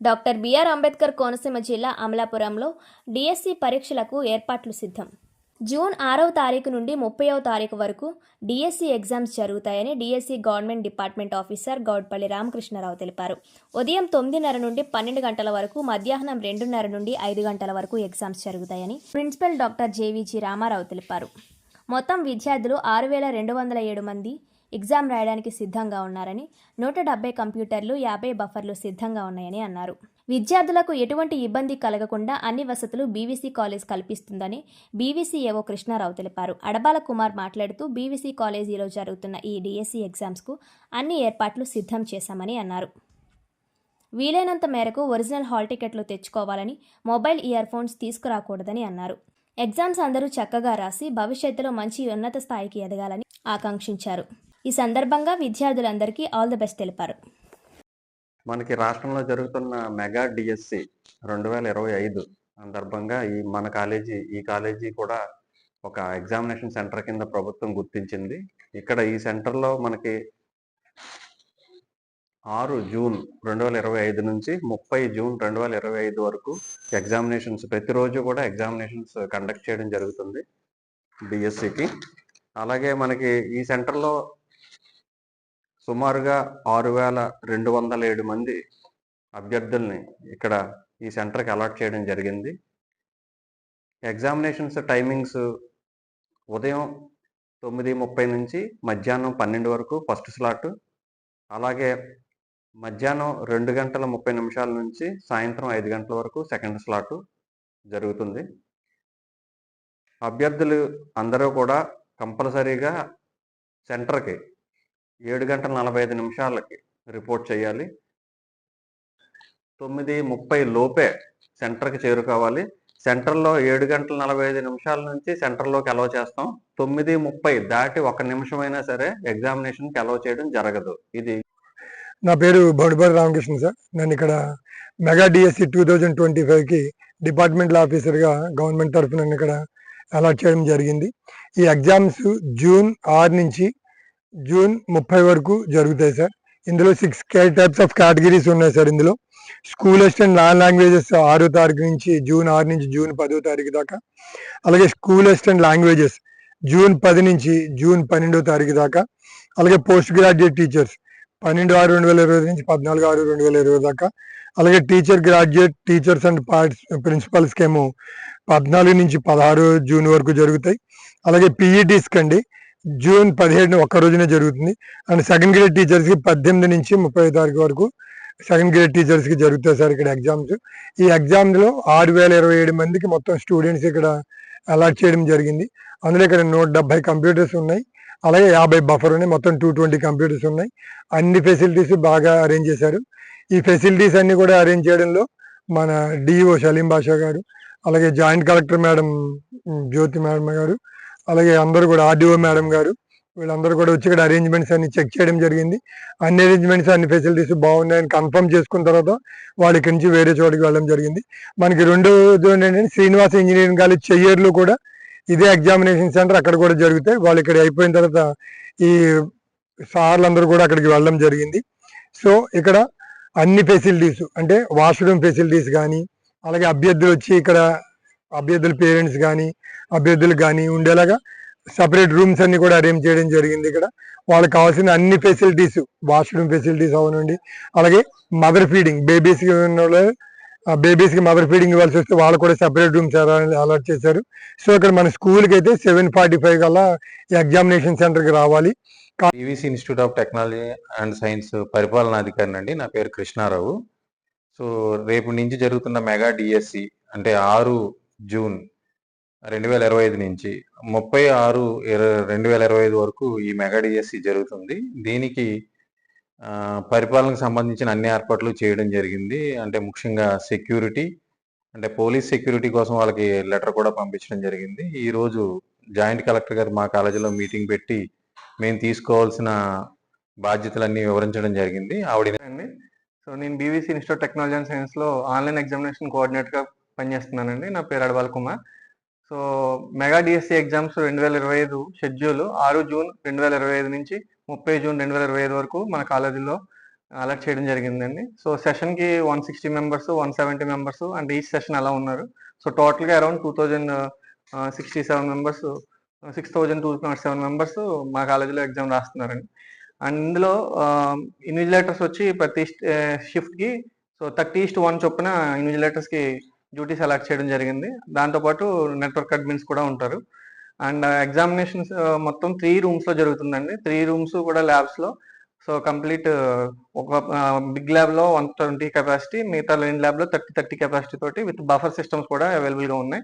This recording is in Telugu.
డాక్టర్ బిఆర్ అంబేద్కర్ కోనసీమ జిల్లా అమలాపురంలో డిఎస్సి పరీక్షలకు ఏర్పాట్లు సిద్ధం. జూన్ ఆరవ తారీఖు నుండి ముప్పైవ తారీఖు వరకు డిఎస్సి ఎగ్జామ్స్ జరుగుతాయని DSC government department officer Goudpalli Ramakrishna Rao తెలిపారు. ఉదయం తొమ్మిదిన్నర నుండి పన్నెండు గంటల వరకు మధ్యాహ్నం రెండున్నర నుండి ఐదు గంటల వరకు ఎగ్జామ్స్ జరుగుతాయని ప్రిన్సిపల్ డాక్టర్ జేవీజీ రామారావు తెలిపారు. మొత్తం విద్యార్థులు ఆరు వేల రెండు వందల ఏడు మంది ఎగ్జామ్ రాయడానికి సిద్ధంగా ఉన్నారని నూట డెబ్బై కంప్యూటర్లు యాభై బఫర్లు సిద్ధంగా ఉన్నాయని అన్నారు. విద్యార్థులకు ఎటువంటి ఇబ్బంది కలగకుండా అన్ని వసతులు బీవీసీ కాలేజ్ కల్పిస్తుందని బీవీసీ ఏవో కృష్ణారావు తెలిపారు. అడబాల కుమార్ మాట్లాడుతూ బీవీసీ కాలేజీలో జరుగుతున్న ఈ డిఎస్సీ ఎగ్జామ్స్కు అన్ని ఏర్పాట్లు సిద్ధం చేశామని అన్నారు. వీలైనంత మేరకు ఒరిజినల్ హాల్ టికెట్లు తెచ్చుకోవాలని మొబైల్ ఇయర్ ఫోన్స్ తీసుకురాకూడదని అన్నారు. ఎగ్జామ్స్ అందరూ చక్కగా రాసి భవిష్యత్తులో మంచి ఉన్నత స్థాయికి ఎదగాలని ఆకాంక్షించారు. ఈ సందర్భంగా విద్యార్థులందరికీ ఆల్ ది బెస్ట్ తెలిపారు. మనకి రాష్ట్రంలో జరుగుతున్న మెగా డిఎస్సి రెండు వేల ఇరవై ఐదు సందర్భంగా ఈ మన కాలేజీ ఈ కాలేజీ కూడా ఒక ఎగ్జామినేషన్ సెంటర్ కింద ప్రభుత్వం గుర్తించింది. ఇక్కడ ఈ సెంటర్లో మనకి ఆరు జూన్ రెండు వేల ఇరవై ఐదు నుంచి ముప్పై జూన్ రెండు వేల ఇరవై ఐదు వరకు ఎగ్జామినేషన్స్ ప్రతిరోజు కూడా ఎగ్జామినేషన్స్ కండక్ట్ చేయడం జరుగుతుంది డిఎస్సికి. అలాగే మనకి ఈ సెంటర్లో సుమారుగా ఆరు వేల రెండు వందల ఏడు మంది అభ్యర్థుల్ని ఇక్కడ ఈ సెంటర్కి అలాట్ చేయడం జరిగింది. ఎగ్జామినేషన్స్ టైమింగ్స్ ఉదయం తొమ్మిది ముప్పై నుంచి మధ్యాహ్నం పన్నెండు వరకు ఫస్ట్ స్లాట్. అలాగే మధ్యాహ్నం రెండు గంటల ముప్పై నిమిషాల నుంచి సాయంత్రం ఐదు గంటల వరకు సెకండ్ స్లాట్ జరుగుతుంది. అభ్యర్థులు అందరూ కూడా కంపల్సరీగా సెంటర్కి ఏడు గంటల నలభై ఐదు నిమిషాలకి రిపోర్ట్ చేయాలి. తొమ్మిది ముప్పై లోపే సెంటర్కి చేరుకోవాలి. సెంటర్లో ఏడు గంటల నలభై ఐదు నిమిషాల నుంచి సెంటర్లోకి అలవ్ చేస్తాం. తొమ్మిది ముప్పై దాటి ఒక నిమిషమైనా సరే ఎగ్జామినేషన్కి అలవ్ చేయడం జరగదు. ఇది నా పేరు బౌడిపల్లి రామకృష్ణ సార్. నేను ఇక్కడ mega DSC two thousand twenty ఫైవ్కి డిపార్ట్మెంటల్ ఆఫీసర్గా గవర్నమెంట్ తరఫున నన్ను ఇక్కడ అలాట్ చేయడం జరిగింది. ఈ ఎగ్జామ్స్ జూన్ ఆరు నుంచి జూన్ ముప్పై వరకు జరుగుతాయి సార్. ఇందులో సిక్స్ టైప్స్ ఆఫ్ కేటగిరీస్ ఉన్నాయి సార్ ఇందులో. స్కూల్ అసిస్టెంట్ నాన్ లాంగ్వేజెస్ ఆరో తారీఖు నుంచి జూన్ ఆరు నుంచి జూన్ పదో తారీఖు దాకా. అలాగే స్కూల్ అసిస్టెంట్ లాంగ్వేజెస్ జూన్ పది నుంచి జూన్ పన్నెండో తారీఖు దాకా. అలాగే పోస్ట్ గ్రాడ్యుయేట్ టీచర్స్ పన్నెండు ఆరు రెండు వేల ఇరవై నుంచి పద్నాలుగు ఆరు రెండు వేల ఇరవై దాకా. అలాగే teacher graduate teachers and parts ప్రిన్సిపల్స్కి ఏమో పద్నాలుగు నుంచి పదహారు జూన్ వరకు జరుగుతాయి. అలాగే పీఈటీస్కి అండి జూన్ పదిహేడున ఒక్క రోజునే జరుగుతుంది. అండ్ సెకండ్ గ్రేడ్ టీచర్స్కి పద్దెనిమిది నుంచి ముప్పై తారీఖు వరకు సెకండ్ గ్రేడ్ టీచర్స్కి జరుగుతాయి సార్ ఇక్కడ ఎగ్జామ్స్. ఈ ఎగ్జామ్స్లో ఆరు వేల ఇరవై ఏడు మందికి మొత్తం స్టూడెంట్స్ ఇక్కడ అలాట్ చేయడం జరిగింది. అందులో ఇక్కడ నూట డెబ్బై కంప్యూటర్స్ ఉన్నాయి. అలాగే యాభై బఫర్ ఉన్నాయి. మొత్తం టూ ట్వంటీ కంప్యూటర్స్ ఉన్నాయి. అన్ని ఫెసిలిటీస్ బాగా అరేంజ్ చేశారు. ఈ ఫెసిలిటీస్ అన్ని కూడా అరేంజ్ చేయడంలో మన డిఓ సలీం బాషా గారు అలాగే joint collector madam Jyothi madam గారు అలాగే అందరూ కూడా ఆర్డీఓ మేడం గారు వీళ్ళందరూ కూడా వచ్చి ఇక్కడ అరేంజ్మెంట్స్ అన్ని చెక్ చేయడం జరిగింది. అన్ని అరేంజ్మెంట్స్ అన్ని ఫెసిలిటీస్ బాగున్నాయని కన్ఫర్మ్ చేసుకున్న తర్వాత వాళ్ళ ఇక్కడి నుంచి వేరే చోటికి వెళ్ళడం జరిగింది. మనకి రెండోది ఏంటంటే శ్రీనివాస ఇంజనీరింగ్ కాలేజ్ చెయ్యర్లో కూడా ఇదే ఎగ్జామినేషన్ సెంటర్ అక్కడ కూడా జరుగుతాయి. వాళ్ళు ఇక్కడ అయిపోయిన తర్వాత ఈ సార్లు అందరూ కూడా అక్కడికి వెళ్ళడం జరిగింది. సో ఇక్కడ అన్ని ఫెసిలిటీస్ అంటే వాష్రూమ్ ఫెసిలిటీస్ కానీ అలాగే అభ్యర్థులు వచ్చి ఇక్కడ అభ్యర్థుల పేరెంట్స్ కానీ అభ్యర్థులు కానీ ఉండేలాగా సపరేట్ రూమ్స్ అన్ని కూడా అరేంజ్ చేయడం జరిగింది ఇక్కడ. వాళ్ళకి కావాల్సిన అన్ని ఫెసిలిటీస్ వాష్రూమ్ ఫెసిలిటీస్ అవనండి. అలాగే మదర్ ఫీడింగ్ బేబీస్కి బేబీస్ బేబీస్కి మదర్ ఫీడింగ్ ఇవ్వాల్సి వస్తే వాళ్ళు కూడా సెపరేట్ రూమ్స్ అలాట్ చేశారు. సో ఇక్కడ మన స్కూల్కి అయితే సెవెన్ ఫార్టీ ఫైవ్ కల్లా ఎగ్జామినేషన్ సెంటర్కి రావాలి. EVC institute of technology and science పరిపాలనాధికారిని అండి. నా పేరు కృష్ణారావు. సో రేపు నుంచి జరుగుతున్న మెగా డిఎస్సి అంటే ఆరు జూన్ రెండు వేల ఇరవై ఐదు నుంచి ముప్పై ఆరు రెండు వేల ఇరవై ఐదు వరకు ఈ మెగా డిఎస్సి జరుగుతుంది. దీనికి పరిపాలనకు సంబంధించిన అన్ని ఏర్పాట్లు చేయడం జరిగింది. అంటే ముఖ్యంగా సెక్యూరిటీ అంటే పోలీస్ సెక్యూరిటీ కోసం వాళ్ళకి లెటర్ కూడా పంపించడం జరిగింది. ఈరోజు జాయింట్ కలెక్టర్ గారు మా కాలేజీలో మీటింగ్ పెట్టి మేము తీసుకోవాల్సిన బాధ్యతలన్నీ వివరించడం జరిగింది. ఆవిడ అండి సో నేను బీవీసీ ఇన్స్టిట్యూట్ టెక్నాలజీ అండ్ సైన్స్లో ఆన్లైన్ ఎగ్జామినేషన్ కోఆర్డినేటర్గా పనిచేస్తున్నానండి నా పేరు Adaval Kumar. So mega DSC exams రెండు వేల ఇరవై ఐదు షెడ్యూల్ ఆరు జూన్ రెండు వేల ఇరవై ఐదు నుంచి ముప్పై జూన్ రెండు వేల ఇరవై ఐదు వరకు మన కాలేజీలో అలర్ట్ చేయడం జరిగిందండి. So సెషన్కి one sixty members one seventy members and each session అలా ఉన్నారు. సో టోటల్గా around two thousand sixty seven members six thousand two not seven members మా కాలేజీలో ఎగ్జామ్ రాస్తున్నారండి. అండ్ ఇందులో ఇన్విజిలేటర్స్ వచ్చి ప్రతి షిఫ్ట్కి so thirty is to one చొప్పున ఇన్విజిలేటర్స్కి డ్యూటీస్ అలాట్ చేయడం జరిగింది. దాంతోపాటు నెట్వర్క్ అడ్మిన్స్ కూడా ఉంటారు. అండ్ ఎగ్జామినేషన్స్ మొత్తం త్రీ రూమ్స్లో జరుగుతుందండి. త్రీ రూమ్స్ కూడా ల్యాబ్స్లో. సో కంప్లీట్ ఒక బిగ్ ల్యాబ్లో వన్ ట్వంటీ కెపాసిటీ మిగతా రెండు ల్యాబ్లో థర్టీ థర్టీ కెపాసిటీ తోటి విత్ బఫర్ సిస్టమ్స్ కూడా అవైలబుల్గా ఉన్నాయి.